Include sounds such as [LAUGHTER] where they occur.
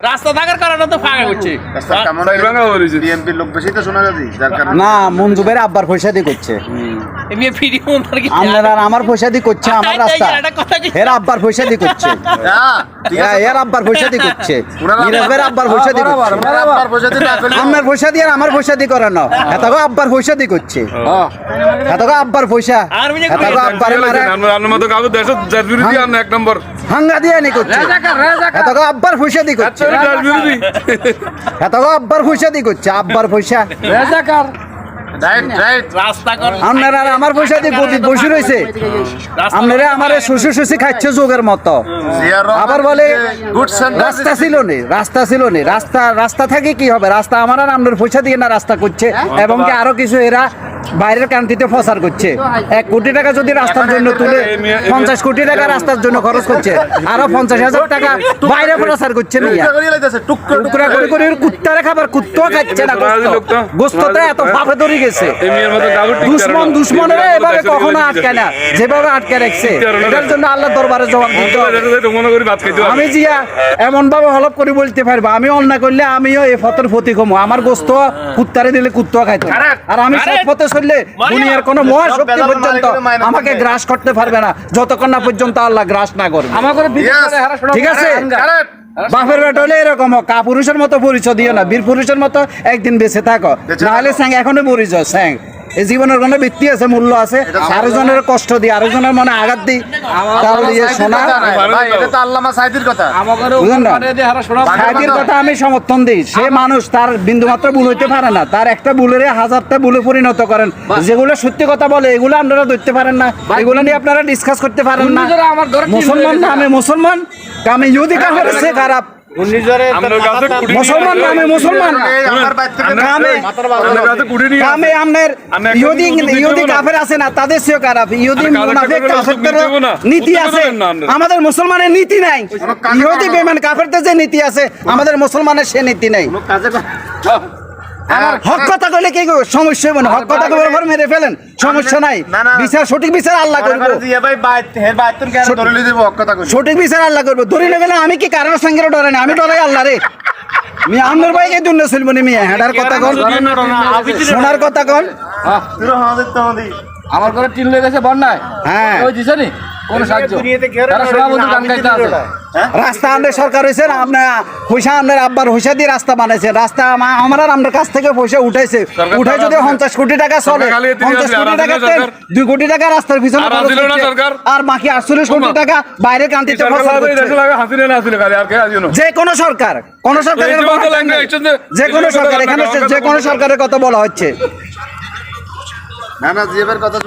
রাস্তা থাকার কারণে তো ফাঁকা করছে। রাস্তার কেমন সাইড ভাঙা হয়েছে। বিএনপির লোক বেশি তো শোনা যাচ্ছে যার কারণে না আব্বার পয়সা দিয়ে করছে আমার পয়সা দিয়ে করছে আমার রাস্তা। এর আব্বার পয়সা দিয়ে করছে [LAUGHS] হ্যাঁ, এর আব্বার পয়সা দিয়ে করছে [LAUGHS] নীরবের আব্বার পয়সা দিয়ে করছে। ওনারা আব্বার পয়সা দিয়ে না করলে আমার পয়সা দিয়ে আমার পয়সা দিয়ে করানো এতগো আব্বার পয়সা দিয়ে করছে এতগো আব্বার পয়সা এতগো কই- মারে। আমার মতো কাগজ দেশ দেশ বিরোধী আর না এক নম্বর। হাঙ্গা দিয়ে নি করছে। এতগো আব্বার পয়সা দিয়ে করছে। [LAUGHS] দেশ আব্বার পয়সা দিয়ে করছে আব্বার পয়সা। রাইট রাইট রাস্তা আপনারা আমার পয়সা দিয়ে বসে রয়েছে আপনারা আমার খাচ্ছে যোগের মতো। আবার বলে রাস্তা ছিল নে রাস্তা ছিল নে। রাস্তা রাস্তা থাকে কি হবে? রাস্তা আমার আর আপনার পয়সা দিয়ে না রাস্তা করছে। এবং কি আরও কিছু এরা বাইরের কান্ট্রিতে প্রচার করছে। এক কোটি টাকা যদি রাস্তার জন্য তুলে, পঞ্চাশ কোটি টাকা রাস্তার জন্য খরচ করছে, আরও পঞ্চাশ হাজার টাকা বাইরে প্রচার করছে টুকরা করে করে কুত্তারে খাবার খাচ্ছে না এত ভাবে ধরে গেছে। দুশ্মন এভাবে কখনো আটকে না, যেভাবে আটকে এটার জন্য আল্লাহ দরবারে জবাব দিতে আমি জিয়া এমন ভাবে হলপ করে বলতে পারব, আমি অন্যায় করলে আমিও এই ফতের ক্ষতি কমো আমার গোস্ত কুত্তারে দিলে কুত্তা খাইতো আর আমি সব হইলে দুনিয়ার কোনো মহাশক্তি পর্যন্ত আমাকে গ্রাস করতে পারবে না। যতক্ষণ না পর্যন্ত আল্লাহ গ্রাস না করবে। Yes. ঠিক আছে? বাপের বেটা হলে এরকম হোক। কা পুরুষের মতো পরিচয় দিও না বীর পুরুষের মতো একদিন বেঁচে থাকো। নাহলে স্যাং এখনও পরিচয় স্যাং। এই জীবনের কোনো ভিত্তি আছে মূল্য আছে? আরও জনের কষ্ট দিই আরও জনের মনে আঘাত দিই তাহলে ইয়ে শোনা। কথা নাই, ভাই, এটা তো আল্লামা সাইদির কথা। সাহেবের কথা আমি সমর্থন দিই। সে মানুষ তার বিন্দু মাত্র ভুল হইতে পারে না। তার একটা ভুলের হাজারটা ভুলে পরিণত করেন। যেগুলো সত্যি কথা বলে এগুলো আপনারা ধরতে পারেন না। এগুলো নিয়ে আপনারা ডিসকাস করতে পারেন না। মুসলমান না আমি মুসলমান। আমি ইহুদি কাফের সে খারাপ। আপনার কাছে কুড়ি মুসলমান নামে মুসলমান। ইহুদি ইহুদি কাফের আছে না তাদের সেও খারাপ। ইহুদি মুনাফিক কাফেরদের। নীতি আছে। আমাদের মুসলমানের নীতি নাই। ইহুদি বেমান কাফেরদের যে নীতি আছে আমাদের মুসলমানের সে নীতি নাই। হক কথা কইলে কি সমস্যা হবে না। হক কথা কইলে পর মেরে ফেলেন। সমস্যা নাই। বিচার সঠিক বিচার আল্লাহ করব। করে জিয়া ভাই বাইর হের বাইর তুন কেন ধরে লিয়ে দিব? কথা কই সঠিক বিচার আল্লাহ করব। ধরে নেবে না আমি কি কারোর সঙ্গে ডরে না? আমি ডরাই আল্লাহ রে। মি আমার ভাই এই দুনিয়া ছিল নি মিয়া। হেডার কথা শোনার কথা আমাদের আমার ঘরে টিন লেগে গেছে বন্যায়। হ্যাঁ। ওই দিছে নি? কোন সাহায্য? তারা সবাই বলতে গান গাইতে আছে। রাস্তা আমাদের সরকার হয়েছে না আপনার পয়সা আপনার আব্বার পয়সা দিয়ে রাস্তা বানাইছে। রাস্তা আমা- আমার আপনার কাছ থেকে পয়সা উঠাইছে। উঠাই যদি পঞ্চাশ কোটি টাকা চলে পঞ্চাশ কোটি টাকা দুই কোটি টাকা রাস্তার পিছনে আর বাকি আটচল্লিশ কোটি টাকা বাইরে কান্তিতে যে কোনো সরকার কোন সরকারের যে কোনো সরকার এখানে আমার যে কোনো সরকারের কথা বলা হচ্ছে। না না ভাইয়ের কথা